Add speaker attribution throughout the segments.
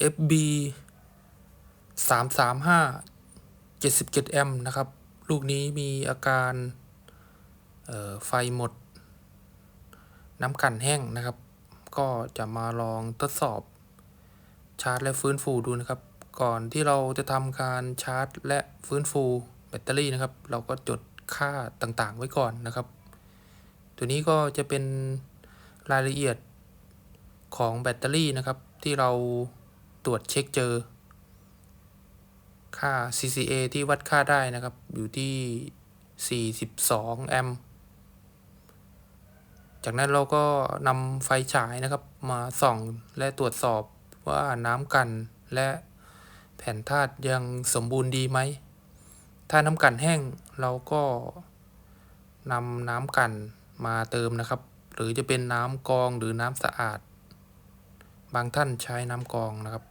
Speaker 1: FB 3 3 5 77แอมป์นะครับ ลูกนี้มีอาการออไฟหมด น้ำกันแห้งนะครับ ก็จะมาลองทดสอบ ชาร์จและฟื้นฟูดูนะครับ ก่อนที่เราจะทำการชาร์จ และฟื้นฟูแบตเตอรี่นะครับ เราก็จดค่าต่างๆ ไว้ก่อนนะครับ ตัวนี้ก็จะเป็นรายละเอียดของแบตเตอรี่นะครับที่เรา ตรวจเช็คเจอ ค่า CCA ที่วัดค่าได้นะครับ อยู่ที่ 42 แอมป์ จากนั้นเราก็นำไฟฉายนะครับมาส่องและตรวจสอบว่าน้ำกันและแผ่นธาตุยังสมบูรณ์ดีไหม ถ้าน้ำกันแห้งเราก็นำน้ำกันมาเติมนะครับ หรือจะเป็นน้ำกองหรือน้ำสะอาด บางท่านใช้น้ำกรองนะครับ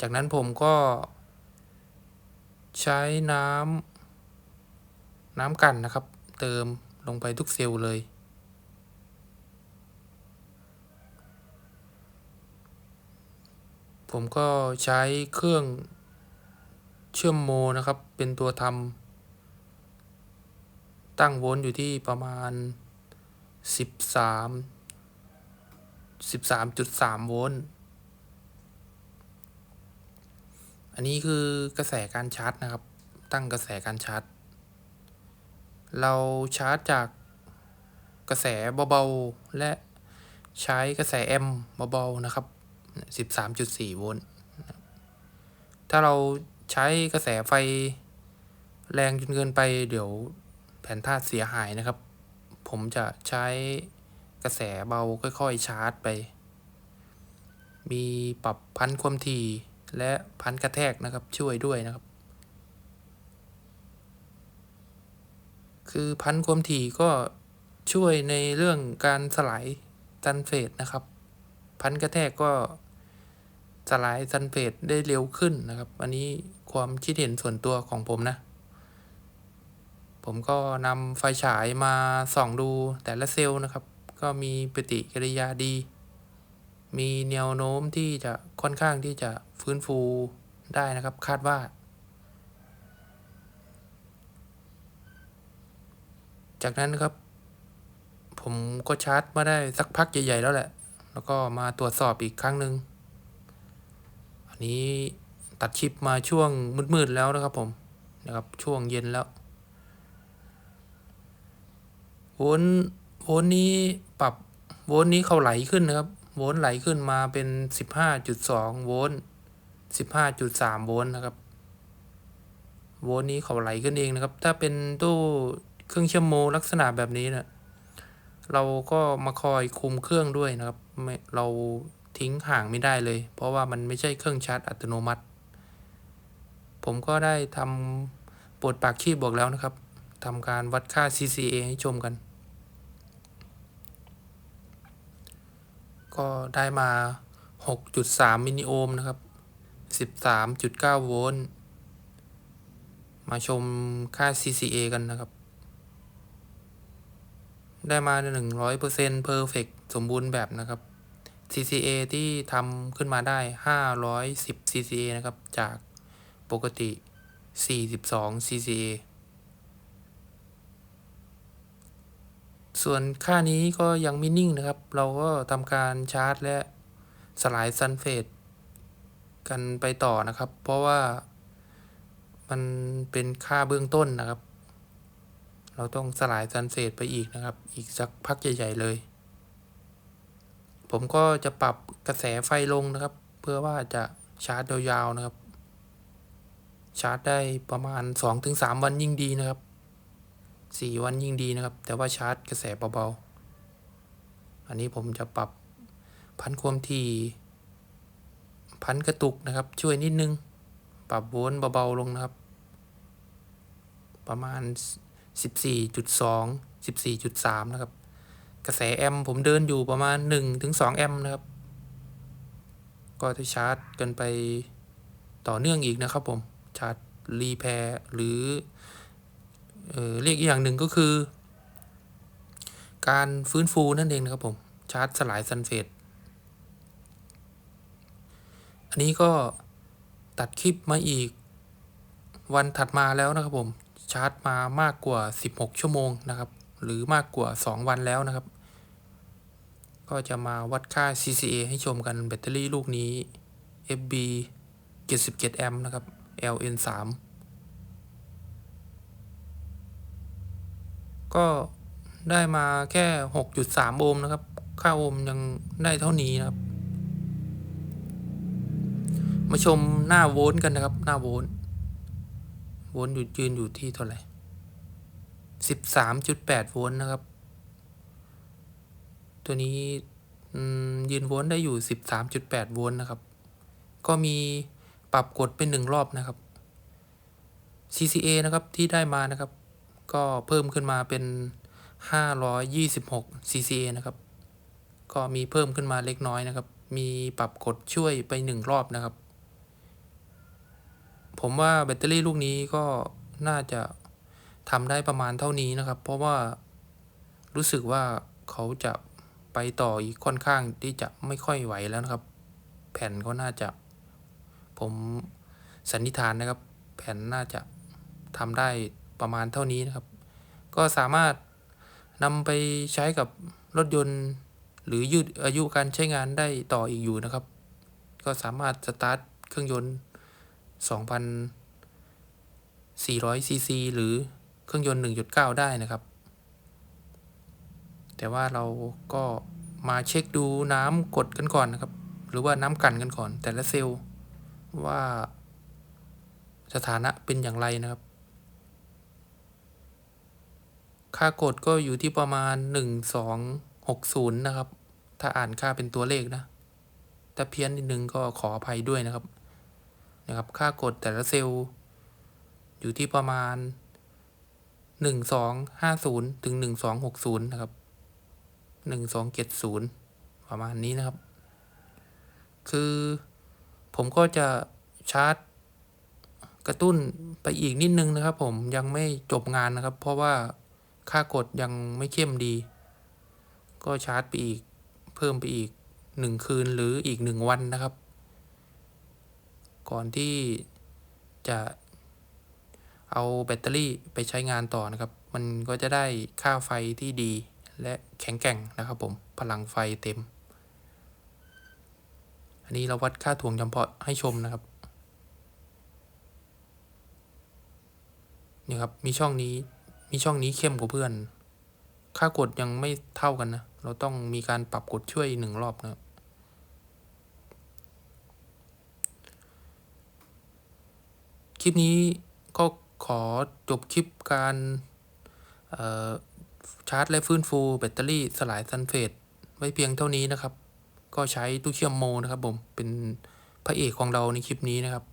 Speaker 1: จากนั้นผมก็ ใช้น้ำน้ำกันนะครับ เติมลงไปทุกเซลล์เลย ผมก็ใช้เครื่องเชื่อมโมนะครับ เป็นตัวทำตั้งโวลต์อยู่ที่ประมาณ 13 13.3โวลต์ อันนี้คือกระแสการชาร์จนะครับ ตั้งกระแสการชาร์จ เราชาร์จจากกระแสเบาๆ และใช้กระแสแอมป์เบาๆ นะครับ13.4โวลต์ ถ้าเราใช้กระแสไฟแรงจนเกินไปเดี๋ยวแผ่นธาตุเสียหายนะครับ ผมจะใช้ กระแสเบาค่อยๆชาร์จไป มีปรับพันความถี่และพันกระแทกนะครับช่วยด้วยนะครับ คือพันความถี่ก็ช่วยในเรื่องการสลายซัลเฟตนะครับ พันกระแทกก็สลายซัลเฟตได้เร็วขึ้นนะครับ อันนี้ความคิดเห็นส่วนตัวของผมนะ ผมก็นำไฟฉายมาส่องดูแต่ละเซลล์นะครับ ก็มีปฏิกิริยาดี มีแนวโน้มที่จะค่อนข้างที่จะฟื้นฟูได้นะครับคาดว่า จากนั้นครับ ผมก็ชาร์จมาได้สักพักใหญ่ ๆ แล้วแหละ แล้วก็มาตรวจสอบอีกครั้งหนึ่งอันนี้ตัดคลิปมาช่วงมืดๆแล้วนะครับผมนะครับช่วงเย็นแล้ววลต์ โวลต์นี้ปรับโวลต์นี้เขาไหลขึ้นนะครับ โวลต์ไหลขึ้นมาเป็น 15.2 โวลต์ 15.3 โวลต์นะครับ โวลต์นี้เขาไหลขึ้นเองนะครับ ถ้าเป็นตู้เครื่องเชื่อมโมลักษณะแบบนี้นะเราก็มาคอยคุมเครื่องด้วยนะครับไม่เราทิ้งห่างไม่ได้เลย เพราะว่ามันไม่ใช่เครื่องชาร์จอัตโนมัติ ผมก็ได้ทำปลดปากคีบบอกแล้วนะครับทำการวัดค่า CCA ให้ชมกัน ก็ได้มา 6.3 มิลลิโอห์มนะครับ 13.9 โวลต์ มาชมค่า CCA กันนะครับ ได้มา 100% perfect สมบูรณ์แบบนะครับ CCA ที่ทำขึ้นมาได้ 510 CCA นะครับ จากปกติ 42 CCA ส่วนค่านี้ก็ยังไม่นิ่งนะครับ เราก็ทำการชาร์จและสลายซัลเฟตกันไปต่อนะครับ เพราะว่ามันเป็นค่าเบื้องต้นนะครับ เราต้องสลายซัลเฟตไปอีกนะครับ อีกสักพักใหญ่ ๆ เลย ผมก็จะปรับกระแสไฟลงนะครับ เพื่อว่าจะชาร์จยาวๆนะครับ ชาร์จได้ประมาณ 2-3 วันยิ่งดีนะครับ สี่วันยิ่งดีนะครับ แต่ว่าชาร์จกระแสเบาๆ อันนี้ผมจะปรับพันความถี่พันกระตุกนะครับ ช่วยนิดนึง ปรับโวลต์เบาๆลงนะครับ ประมาณ 14.2 14.3 นะครับ กระแสแอมผมเดินอยู่ประมาณ 1-2 แอมนะครับ ก็จะชาร์จกันไปต่อเนื่องอีกนะครับผม ชาร์จรีแพร์หรือ เเรียกอีกอย่างหนึ่งก็คือ การฟื้นฟูนั่นเองนะครับผมชาร์จสลายซันเฟตอันนี้ก็ตัดคลิปมาอีกวันถัดมาแล้วนะครับผมชาร์จมามากกว่า 16 ชั่วโมงนะครับ หรือมากกว่า 2 วันแล้วนะครับ ก็จะมาวัดค่า CCA ให้ชมกันแบตเตอรี่ลูกนี้ FB 77 แอมป์นะครับ LN3 ก็ได้มาแค่ 6.3 โอห์มนะครับ ค่าโอห์มยังได้เท่านี้นะครับ มาชมหน้าโวลต์กันนะครับ หน้าโวลต์ โวลต์อยู่ยืนอยู่ที่เท่าไหร่ 13.8 โวลต์นะครับ ตัวนี้ยืนโวลต์ได้อยู่ 13.8 โวลต์นะครับ ก็มีปรับกดเป็นหนึ่งรอบนะครับ CCA นะครับที่ได้มานะครับ ก็เพิ่มขึ้นมาเป็น 526 CCA นะครับ ก็มีเพิ่มขึ้นมาเล็กน้อยนะครับ มีปรับกดช่วยไปหนึ่งรอบนะครับ ผมว่าแบตเตอรี่ลูกนี้ก็น่าจะทำได้ประมาณเท่านี้นะครับ เพราะว่ารู้สึกว่าเขาจะไปต่ออีกค่อนข้างที่จะไม่ค่อยไหวแล้วนะครับ แผ่นก็น่าจะ ผมสันนิษฐานนะครับ แผ่นน่าจะทำได้ ประมาณเท่านี้นะครับ ก็สามารถนำไปใช้กับรถยนต์ หรือยืดอายุการใช้งานได้ต่ออีกอยู่นะครับ ก็สามารถสตาร์ทเครื่องยนต์ 2,400ซีซีหรือเครื่องยนต์ 1.9 ได้นะครับ แต่ว่าเราก็มาเช็คดูน้ำกดกันก่อนนะครับ หรือว่าน้ำกันกันก่อน แต่ละเซลล์ว่าสถานะเป็นอย่างไรนะครับ ค่ากดก็อยู่ที่ประมาณ 1260 นะครับ ถ้าอ่านค่าเป็นตัวเลขนะ ถ้าเพี้ยนนิดนึงก็ขออภัยด้วยนะครับ นะครับ ค่ากดแต่ละเซลล์อยู่ที่ประมาณ 1250 ถึง 1260 นะครับ 1270 ประมาณนี้นะครับ คือผมก็จะชาร์จกระตุ้นไปอีกนิดนึงนะครับ ผมยังไม่จบงานนะครับ เพราะว่า ค่ากดยังไม่เข้มดี ก็ชาร์จไปอีกเพิ่มไปอีกหนึ่งคืนหรืออีกหนึ่งวันนะครับ ก่อนที่จะเอาแบตเตอรี่ไปใช้งานต่อนะครับ มันก็จะได้ค่าไฟที่ดีและแข็งแกร่งนะครับผม พลังไฟเต็ม อันนี้เราวัดค่าถ่วงจำเพาะให้ชมนะครับ นี่ครับ มีช่องนี้ มีช่องนี้เข้มกว่าเพื่อน ค่ากดยังไม่เท่ากันนะ เราต้องมีการปรับกดช่วยหนึ่งรอบนะครับคลิปนี้ก็ขอจบคลิปการชาร์จและฟื้นฟูแบตเตอรี่สลายซัลเฟตไว้เพียงเท่านี้นะครับ ก็ใช้ตู้เชื่อมโมนะครับผม เป็นพระเอกของเราในคลิปนี้นะครับ